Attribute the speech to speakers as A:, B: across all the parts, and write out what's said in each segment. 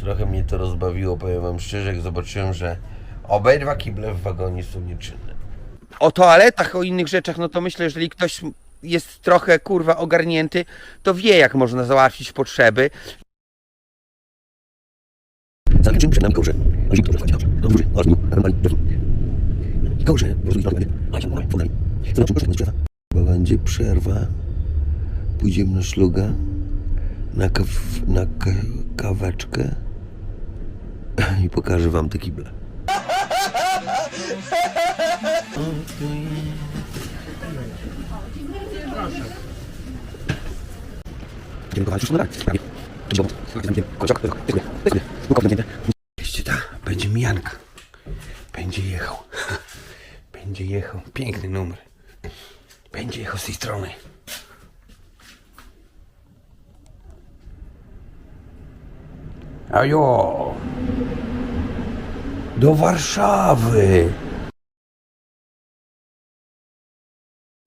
A: Trochę mnie to rozbawiło, powiem wam szczerze, jak zobaczyłem, że obydwa kible w wagonie są nieczynne.
B: o toaletach, o innych rzeczach, no to myślę, jeżeli ktoś jest trochę kurwa ogarnięty, to wie jak można załatwić potrzeby.
C: Zakończymy przed nami kołże. Zimno to rozmawiać. Dobrze, ładnie, normalnie, I kołże, rozumiem, rozmawiamy. A, się mówię, fundami. Zobaczymy, proszę, będzie przerwa.
A: Bo będzie przerwa, pójdziemy na szluga, na, kaw, na ka, kaweczkę i pokażę wam te kible.
C: Będziemy kochać już na. Zamknięty. Kończak. Tylko. Tylko. Tylko. Tylko. Zamknięte.
A: Wiecie tak, będzie Mianka. Będzie jechał. Będzie jechał. Piękny numer. Będzie jechał z tej strony. Ajo! Do Warszawy!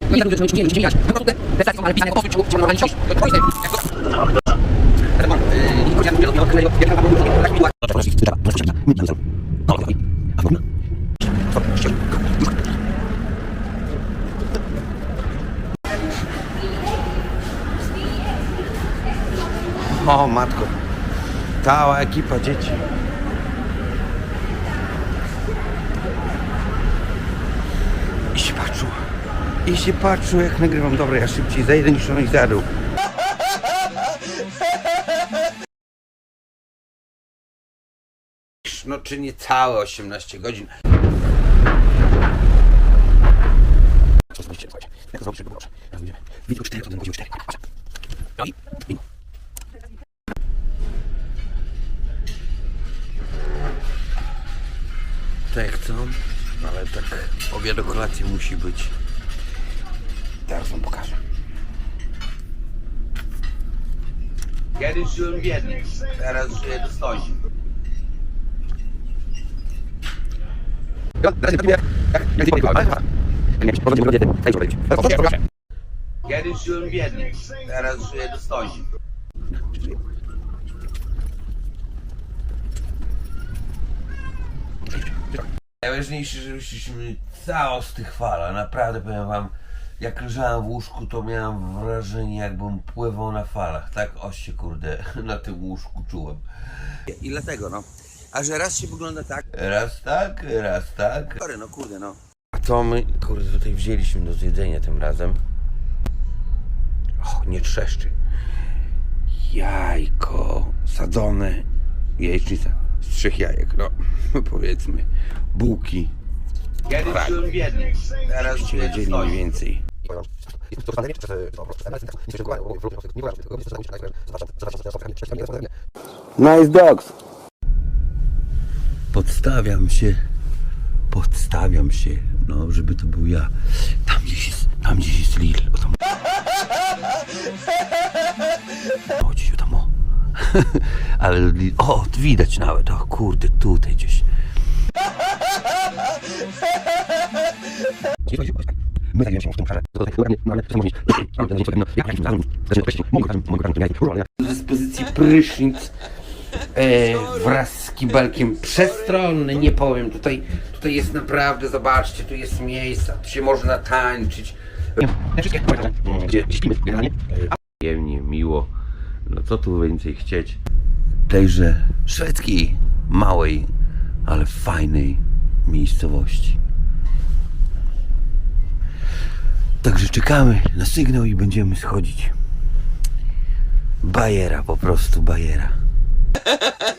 C: No i tak, że nie zmieniać. No to te decyzje ale pisane po prostu trzeba normalnie coś. To jest. I kończak. Nie miał kolejnego. Jak tam było. Tak mi była. To jest. Czyta. Może czyta. Nie wiem. No, okej. A w ogóle? Co? Ścież.
B: O matko, cała ekipa dzieci. I się patrzą, i się patrzą jak nagrywam. Dobra, ja szybciej zejdę niż on ich zadał. No czy nie całe 18 godzin.
C: Co zrobicie? Słuchajcie. Jak to zrobić, żeby było dobrze? Raz będziemy. Widzę cztery, to będę chodził cztery. No i... i-
A: Tak chcą, ale tak obiad do kolacji musi być. Teraz wam pokażę. Kiedyś żyłem biednie, teraz żyję dostojnie.
C: Ja, teraz nie pracuję. Jak? Jak ty
A: Najważniejsze, żebyśmy cało z tych fal, naprawdę powiem wam, jak leżałem w łóżku, to miałem wrażenie, jakbym pływał na falach. Tak oście, kurde, na tym łóżku czułem.
B: I dlatego no. A że raz się wygląda tak,
A: Raz tak, raz tak.
B: sorry no kurde no. A co my, kurde, tutaj wzięliśmy do zjedzenia tym razem? Och, nie trzeszczy. Jajko sadzone, jajecznica trzech jajek, no powiedzmy. Bułki,
A: Kiedyś
B: Tak.
A: teraz
B: wiedzieli mniej więcej. Nice dogs.
A: Podstawiam się, podstawiam się, no, żeby to był ja. Tam gdzieś jest, tam gdzieś jest Lil. O, tam. O tam, o. Ale Lil, o, widać nawet, o kurde, tutaj gdzieś.
C: My się w tym obszarze. To tutaj ładnie, ale co mówić? Mam ten powinno. Jak jakim razem? Określić. Mogę razem, mogę razem, to miałem.
B: Do dyspozycji prysznic e, wraz z kibelkiem przestronny, nie powiem. Tutaj, tutaj jest naprawdę, zobaczcie, tu jest miejsce, tu się można tańczyć.
C: Gdzie śpimy generalnie.
A: Przyjemnie, miło. No co tu więcej chcieć? Tejże szwedzkiej, małej, ale fajnej miejscowości. Także czekamy na sygnał i będziemy schodzić. Bajera, po prostu bajera.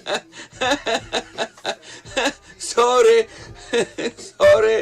A: Sorry, sorry.